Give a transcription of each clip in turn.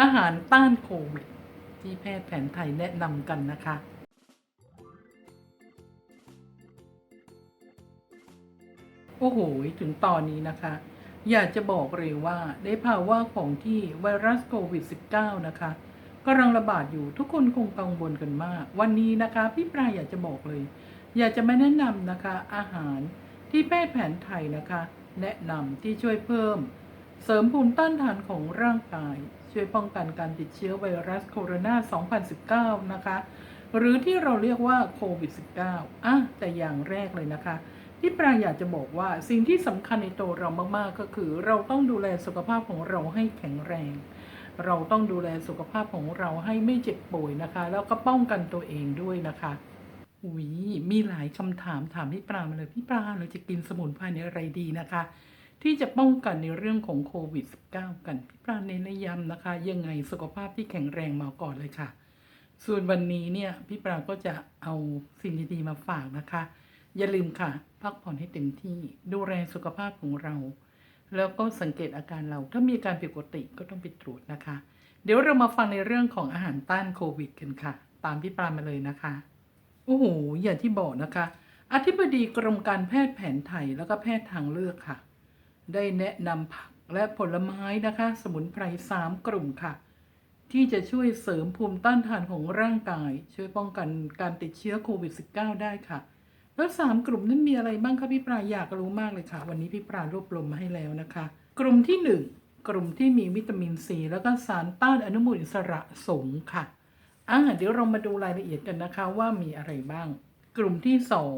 อาหารต้านโควิด ที่แพทย์แผนไทยแนะนำกันนะคะ โอ้โห ถึงตอนนี้นะคะ อยากจะบอกเลยว่าในภาวะของที่ไวรัสโควิด -19 นะคะกำลังระบาดอยู่ทุกคนคงกังวลกันมาก วันนี้นะคะ พี่ปลายอยากจะบอกเลย อยากจะมาแนะนำนะคะ อาหารที่แพทย์แผนไทยนะคะ แนะนำที่ช่วยเพิ่ม เสริมภูมิต้านทานของร่างกาย ช่วยป้องกันการติดเชื้อไวรัสโคโรนา 2019 นะคะ หรือที่เราเรียกว่าโควิด -19 อะแต่อย่างแรกเลยนะคะ ที่ปรางอยากจะบอกว่าสิ่งที่สำคัญในตัวเรามาก ๆ ก็คือเราต้องดูแลสุขภาพของเราให้แข็งแรง เราต้องดูแลสุขภาพของเราให้ไม่เจ็บป่วยนะคะ แล้วก็ป้องกันตัวเองด้วยนะคะอุ้ยมีหลายคำถามถามพี่ปรามาเลยพี่ปราเราจะกินสมุนไพรในอะไรดีนะคะ ที่จะป้องกันในเรื่องของโควิด -19 กันพี่ปราเน้นย้ำนะคะ ยังไงสุขภาพที่แข็งแรงมาก่อนเลยค่ะ ส่วนวันนี้เนี่ยพี่ปราก็จะเอาสิ่งดีๆมาฝากนะคะ อย่าลืมค่ะ พักผ่อนให้เต็มที่ดูแลสุขภาพของเรา แล้วก็สังเกตอาการเราถ้ามีอาการผิดปกติก็ต้องไปตรวจนะคะ เดี๋ยวเรามาฟังในเรื่องของอาหารต้านโควิดกันค่ะ ตามพี่ปรามาเลยนะคะโอ้โหอย่างที่บอกนะคะ อธิบดีกรมการแพทย์แผนไทยแล้วก็แพทย์ทางเลือกค่ะ ได้แนะนำผักและผลไม้นะคะ สมุนไพรสามกลุ่มค่ะ ที่จะช่วยเสริมภูมิต้านทานของร่างกาย ช่วยป้องกันการติดเชื้อโควิด -19 ได้ค่ะ แล้วสามกลุ่มนั้นมีอะไรบ้างคะพี่ปราอยากรู้มากเลยค่ะ วันนี้พี่ปรารวบรวมมาให้แล้วนะคะ กลุ่มที่หนึ่งกลุ่มที่มีวิตามินซีแล้วก็สารต้านอนุมูลอิสระสูงค่ะอ่าเดี๋ยวเรามาดูรายละเอียดกันนะคะว่ามีอะไรบ้าง กลุ่มที่สอง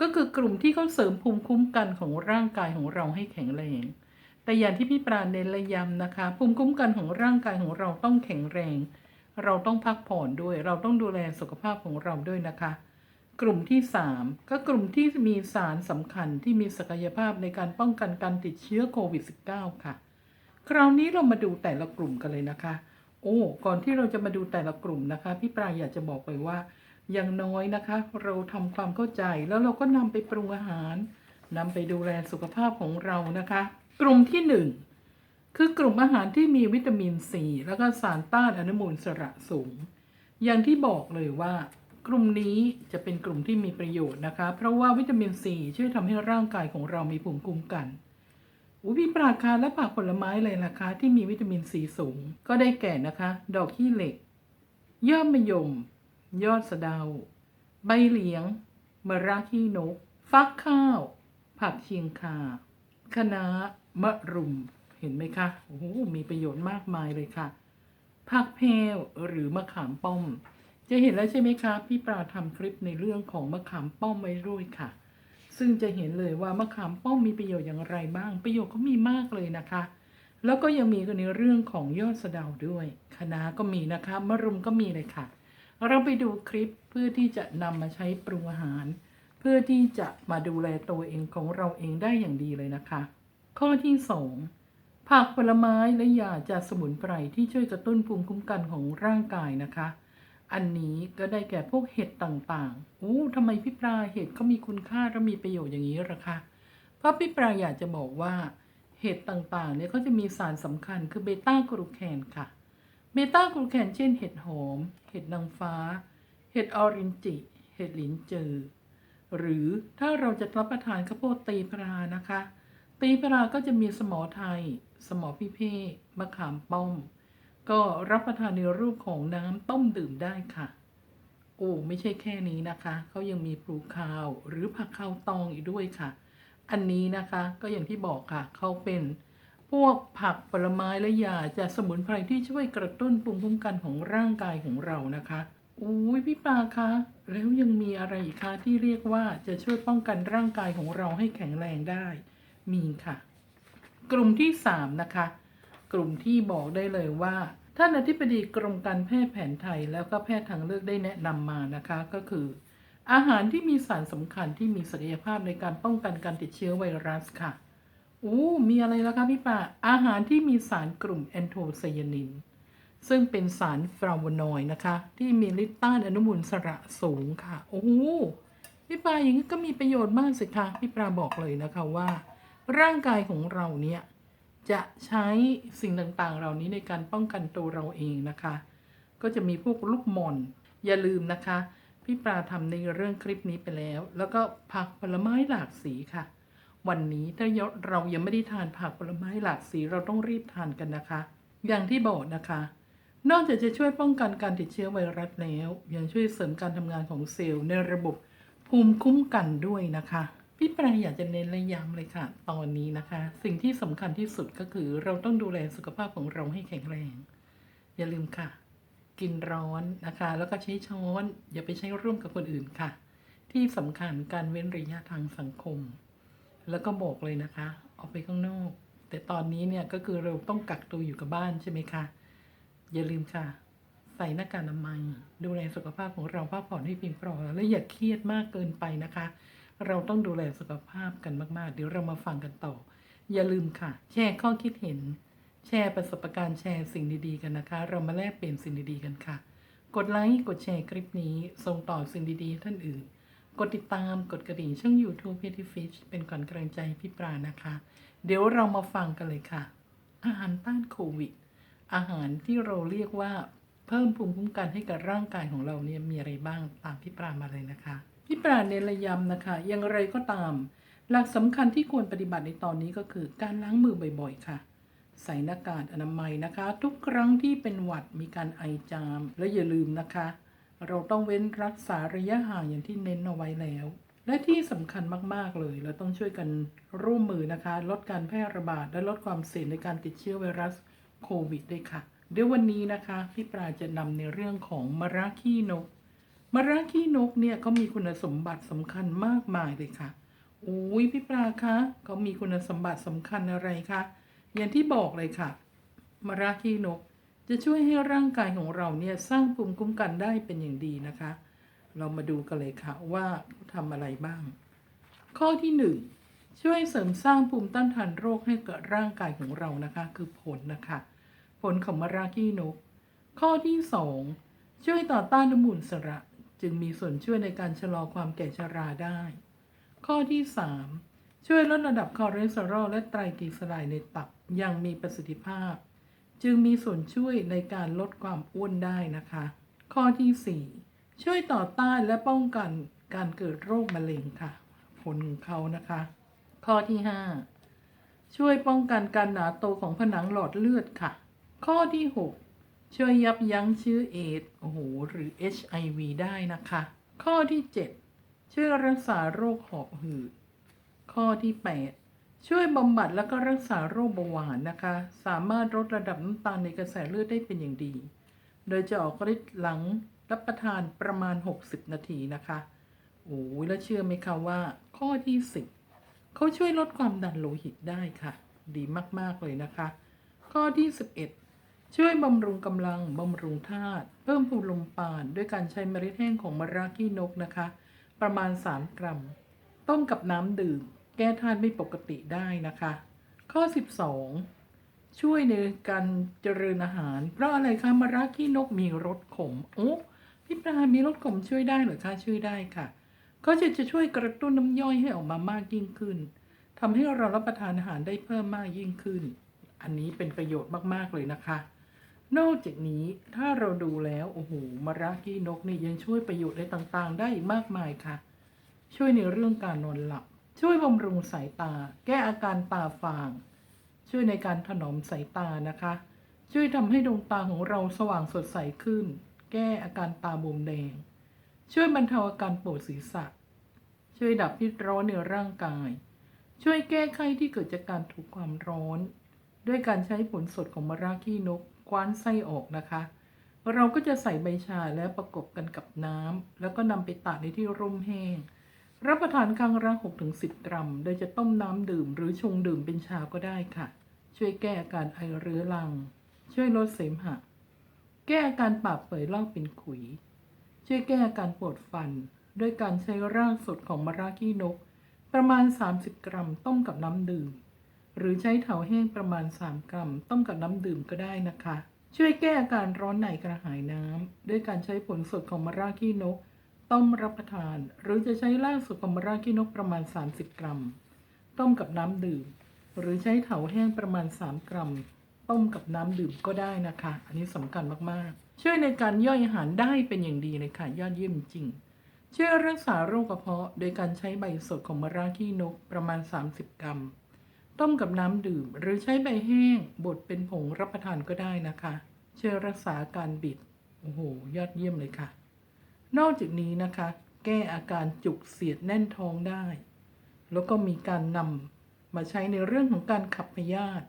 ก็คือกลุ่มที่เขาเสริมภูมิคุ้มกันของร่างกายของเราให้แข็งแรง แต่อย่างที่พี่ปราเน้นและย้ำนะคะ ภูมิคุ้มกันของร่างกายของเราต้องแข็งแรง เราต้องพักผ่อนด้วย เราต้องดูแลสุขภาพของเราด้วยนะคะ กลุ่มที่ 3 ก็กลุ่มที่มีสารสำคัญที่มีศักยภาพในการป้องกันการติดเชื้อโควิด -19 ค่ะ คราวนี้เรามาดูแต่ละกลุ่มกันเลยนะคะ โอ้ ก่อนที่เราจะมาดูแต่ละกลุ่มนะคะ พี่ปรายอยากจะบอกไปว่า อย่างน้อยนะคะ เราทำความเข้าใจแล้วเราก็นำไปปรุงอาหารนำไปดูแลสุขภาพของเรานะคะ กลุ่มที่หนึ่งคือกลุ่มอาหารที่มีวิตามินซีแล้วก็สารต้านอนุมูลอิสระสูง อย่างที่บอกเลยว่า กลุ่มนี้จะเป็นกลุ่มที่มีประโยชน์นะคะ เพราะว่าวิตามินซีช่วยทำให้ร่างกายของเรามีภูมิคุ้มกันอุพิปราคาและผักผลไม้เลยราคาที่มีวิตามินซีสูง ก็ได้แก่นะคะ ดอกขี้เหล็กยอดมะยม ยอดสะเดา ใบเหลียง มะระขี้นก ฟักข้าว ผักเชียงคาคะน้ามะรุม เห็นไหมคะ โอ้โห มีประโยชน์มากมายเลยค่ะ ผักแพรวหรือมะขามป้อม จะเห็นแล้วใช่ไหมคะ พี่ปราทำคลิปในเรื่องของมะขามป้อมไว้ด้วยค่ะ ซึ่งจะเห็นเลยว่ามะขามป้อมมีประโยชน์อย่างไรบ้าง ประโยชน์ก็มีมากเลยนะคะ แล้วก็ยังมีในเรื่องของยอดสะเดาด้วยคะน้าก็มีนะคะ มะรุมก็มีเลยค่ะ เราไปดูคลิปเพื่อที่จะนำมาใช้ปรุงอาหาร เพื่อที่จะมาดูแลตัวเองของเราเองได้อย่างดีเลยนะคะ ข้อที่สองผักผลไม้และยาจากสมุนไพรที่ช่วยกระตุ้นภูมิคุ้มกันของร่างกายนะคะ อันนี้ก็ได้แก่พวกเห็ดต่างๆโอ้ทำไมพี่ปลาเห็ดเขามีคุณค่าและมีประโยชน์อย่างนี้ล่ะคะเพราะพี่ปลาอยากจะบอกว่าเห็ดต่างๆเนี่ยเขาจะมีสารสำคัญคือเบต้ากลูแคนค่ะ เบต้ากลูแคนเช่นเห็ดหอม เห็ดนางฟ้า เห็ดออรินจิ เห็ดหลินจือหรือถ้าเราจะรับประทานข้าวโพดตีปลานะคะ ตีปลาก็จะมีสมอไทย สมอพิเภกมะขามป้อม ก็รับประทานในรูปของน้ำต้มดื่มได้ค่ะ โอ้ไม่ใช่แค่นี้นะคะเขายังมีปลูกข้าว หรือผักข้าวตองอีกด้วยค่ะ อันนี้นะคะก็อย่างที่บอกค่ะเขาเป็น พวกผักผลไม้และยาจากสมุนไพรที่ช่วยกระตุ้นภูมิคุ้มกันของร่างกายของเรานะคะโอ้ยพี่ปาคะแล้วยังมีอะไรอีกคะที่เรียกว่าจะช่วยป้องกันร่างกายของเราให้แข็งแรงได้ มีค่ะ กลุ่มที่สามนะคะ กลุ่มที่บอกได้เลยว่าท่านอธิบดีกรมการแพทย์แผนไทยแล้วก็แพทย์ทางเลือกได้แนะนำมานะคะก็คือ อาหารที่มีสารสำคัญที่มีศักยภาพในการป้องกันการติดเชื้อไวรัสค่ะ อ้มีอะไรแล้วคะพี่ปาอาหารที่มีสารกลุ่มแอนโทไซยานิน ซึ่งเป็นสารฟลาโวนอยด์นะคะ ที่มีฤทธิ์ต้านอนุมูลสระสูงค่ะ โอ้โหพี่ปลาอย่างนี้ก็มีประโยชน์มากสิคะพี่ปลาบอกเลยนะคะว่า ร่างกายของเราเนี่ยจะใช้สิ่งต่างๆ เหล่านี้ในการป้องกันตัวเราเองนะคะ ก็จะมีพวกลูกมอนอย่าลืมนะคะ พี่ปลาทำในเรื่องคลิปนี้ไปแล้ว แล้วก็ผักผลไม้หลากสีค่ะ วันนี้ถ้าเรายังไม่ได้ทานผักผลไม้หลากสีเราต้องรีบทานกันนะคะ อย่างที่บอกนะคะ นอกจากจะช่วยป้องกันการติดเชื้อไวรัสแล้ว ยังช่วยเสริมการทำงานของเซลล์ในระบบภูมิคุ้มกันด้วยนะคะ พี่ปลาอยากจะเน้นและย้ำเลยค่ะ ตอนนี้นะคะ สิ่งที่สำคัญที่สุดก็คือ เราต้องดูแลสุขภาพของเราให้แข็งแรง อย่าลืมค่ะ กินร้อนนะคะ แล้วก็ใช้ช้อน อย่าไปใช้ร่วมกับคนอื่นค่ะ ที่สำคัญการเว้นระยะทางสังคม แล้วก็บอกเลยนะคะ ออกไปข้างนอก แต่ตอนนี้เนี่ยก็คือเราต้องกักตัวอยู่กับบ้านใช่ไหมคะ อย่าลืมค่ะ ใส่หน้ากากอนามัย ดูแลสุขภาพของเราพักผ่อนให้เพียงพอและอย่าเครียดมากเกินไปนะคะ เราต้องดูแลสุขภาพกันมากๆ เดี๋ยวเรามาฟังกันต่อ อย่าลืมค่ะ แชร์ข้อคิดเห็น แชร์ประสบการณ์แชร์สิ่งดีๆกันนะคะ เรามาแลกเปลี่ยนสิ่งดีๆกันค่ะ กดไลค์กดแชร์คลิปนี้ส่งต่อสิ่งดีๆท่านอื่น กดติดตามกดกระดิ่งช่อง YouTube p e t y Fish เป็นก่อนกำลังใจพี่ปรานะคะ เดี๋ยวเรามาฟังกันเลยค่ะ อาหารต้านโควิด อาหารที่เราเรียกว่าเพิ่มภูมิคุ้มกันให้กับร่างกายของเราเนี่ยมีอะไรบ้างตามพี่ปรามาเลยนะคะพี่ปราเน้นระยำนะคะ อย่างไรก็ตาม หลักสำคัญที่ควรปฏิบัติในตอนนี้ก็คือการล้างมือบ่อยๆ ค่ะใส่หน้ากากอนามัยนะคะ ทุกครั้งที่เป็นหวัดมีการไอจาม และอย่าลืมนะคะ เราต้องเว้นรักษาระยะห่างอย่างที่เน้นเอาไว้แล้ว และที่สำคัญมากๆเลย เราต้องช่วยกันร่วมมือนะคะ ลดการแพร่ระบาดและลดความเสี่ยงในการติดเชื้อไวรัสโควิดด้วยค่ะ เดี๋ยววันนี้นะคะพี่ปราจะนำในเรื่องของมะระขี้นกมะระขี้นกเนี่ยเขามีคุณสมบัติสำคัญมากมายเลยค่ะโอ้ยพี่ปลาคะเขามีคุณสมบัติสำคัญอะไรคะอย่างที่บอกเลยค่ะมะระขี้นก จะช่วยให้ร่างกายของเราเนี่ยสร้างภูมิคุ้มกันได้เป็นอย่างดีนะคะ เรามาดูกันเลยค่ะว่าทำอะไรบ้าง ข้อที่หนึ่งช่วยเสริมสร้างภูมิต้านทานโรคให้กับร่างกายของเรานะคะ คือผลนะคะ ผลของมะระขี้นก ข้อที่สองช่วยต่อต้านอนุมูลสระจึงมีส่วนช่วยในการชะลอความแก่ชราได้ ข้อที่สามช่วยลดระดับคอเลสเตอรอลและไตรกลีเซอไรด์ในตับอย่างมีประสิทธิภาพ จึงมีส่วนช่วยในการลดความอ้วนได้นะคะ ข้อที่สี่ช่วยต่อต้านและป้องกันการเกิดโรคมะเร็งค่ะ ผลของเขานะคะ ข้อที่ห้าช่วยป้องกันการหนาโตของผนังหลอดเลือดค่ะ ข้อที่หกช่วยยับยั้งเชื้อเอดโอ้โหหรือ HIV ได้นะคะ ข้อที่ 7 ช่วยรักษาโรคหอบหืดข้อที่ 8 ช่วยบำบัดแล้วก็รักษาโรคเบาหวานนะคะ สามารถลดระดับน้ำตาลในกระแสเลือดได้เป็นอย่างดี โดยจะออกฤทธิ์หลังรับประทานประมาณ 60 นาทีนะคะโอ้ยแล้วเชื่อไหมคะว่า ข้อที่ 10เขาช่วยลดความดันโลหิตได้ค่ะ ดีมากๆเลยนะคะ ข้อที่ 11 ช่วยบำรุงกำลังบำรุงธาตุเพิ่มภูมิลมปานด้วยการใช้เมล็ดแห้งของมะระขี้นกนะคะ ประมาณ 3 กรัม ต้มกับน้ำดื่ม ก้ธาตุไม่ปกติได้นะคะ ข้อ 12 ช่วยในการเจริญอาหาร เพราะอะไรคะมะระขี้นกมีรสขมโอ้พี่ปลามีรสขมช่วยได้เหรือคะช่วยได้ค่ะ ก็จะจะช่วยกระตุ้นน้ำย่อยให้ออกมามากยิ่งขึ้นทำให้เรารับประทานอาหารได้เพิ่มมากยิ่งขึ้น อันนี้เป็นประโยชน์มากๆเลยนะคะ นอกจากนี้ถ้าเราดูแล้วโอ้โหมะระกี้นกนี่ยังช่วยประโยชน์อะไรต่างๆ ได้อีกมากมายค่ะ ช่วยในเรื่องการนอนหลับ ช่วยบำรุงสายตา แก้อาการตาฟาง ช่วยในการถนอมสายตานะคะ ช่วยทำให้ดวงตาของเราสว่างสดใสขึ้น แก้อาการตาบวมแดง ช่วยบรรเทาอาการปวดศีรษะ ช่วยดับพิษร้อนในร่างกาย ช่วยแก้ไขที่เกิดจากการถูกความร้อน ด้วยการใช้ผลสดของมะระขี้นกคว้านไส้ออกนะคะ เราก็จะใส่ใบชาแล้วประกบกันกับน้ำแล้วก็นำไปตากในที่ร่มแห้ง รับประทานครั้งละ6-10 กรัม โดยจะต้มน้ำดื่มหรือชงดื่มเป็นชาก็ได้ค่ะ ช่วยแก้อาการไอเรื้อรัง ช่วยลดเสมหะ แก้อาการปากเปื่อยลอกเป็นขุย ช่วยแก้อาการปวดฟัน ด้วยการใช้รากสดของมะระขี้นก ประมาณ 30 กรัม ต้มกับน้ำดื่ม หรือใช้เถาแห้งประมาณ 3 กรัม ต้มกับน้ำดื่มก็ได้นะคะ ช่วยแก้อาการร้อนในกระหายน้ำด้วยการใช้ผลสดของมะระขี้นก ต้มรับประทาน หรือจะใช้รากสดของมระขี้นกประมาณ 30 กรัม ต้มกับน้ำดื่ม หรือใช้เถาแห้งประมาณ 3 กรัม ต้มกับน้ำดื่มก็ได้นะคะ อันนี้สำคัญมากๆ ช่วยในการย่อยอาหารได้เป็นอย่างดีเลยค่ะยอดเยี่ยมจริง ช่วยรักษาโรคกระเพาะ โดยการใช้ใบสดของมระขี้นกประมาณ 30 กรัม ต้มกับน้ำดื่ม หรือใช้ใบแห้งบดเป็นผงรับประทานก็ได้นะคะ ช่วยรักษาการบิดโอ้โหยอดเยี่ยมเลยค่ะ นอกจากนี้นะคะ แก้อาการจุกเสียดแน่นท้องได้ แล้วก็มีการนำมาใช้ในเรื่องของการขับพยาธิ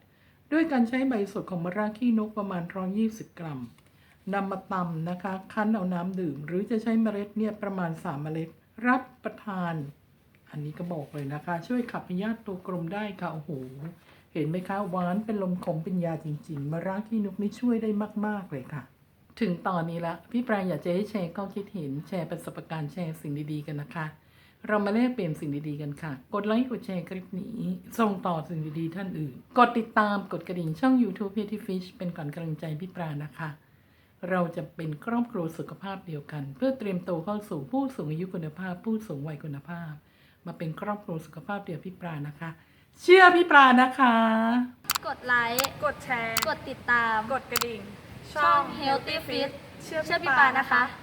ด้วยการใช้ใบสดของมะระขี้นกประมาณ120กรัมนำมาตำนะคะ คั้นเอาน้ำดื่ม หรือจะใช้เมล็ดเนี่ยประมาณ3เมล็ด รับประทาน อันนี้ก็บอกเลยนะคะ ช่วยขับพยาธิตัวกลมได้ค่ะโอ้โหเห็นไหมคะหวานเป็นลมขมเป็นยาจริงๆมะระขี้นกนี่ช่วยได้มากๆเลยค่ะ ถึงตอนนี้ละพี่ปลายอยากจะให้แชร์ข้อคิดเห็นแชร์ประสบการณ์แชร์สิ่งดีๆกันนะคะ เรามาแลกเปลี่ยนสิ่งดีๆกันค่ะ กดไลค์กดแชร์คลิปนี้ ส่งต่อสิ่งดีๆท่านอื่น กดติดตามกดกระดิ่งช่อง YouTube p e t y Fish เป็นก่อนกำลังใจพี่ปลานะคะ เราจะเป็นครอบครัวสุขภาพเดียวกัน เพื่อเตรียมตัวเข้าสู่ผู้สูงอายุคุณภาพ ผู้สูงวัยคุณภาพ มาเป็นครอบครัวสุขภาพเดียวพี่ปลานะคะ เชื่อพี่ปลานะคะ กดไลค์ กดแชร์ กดติดตาม กดกระดิ่ง ช่อง Healthy Fit เชื่อพี่ปานะคะ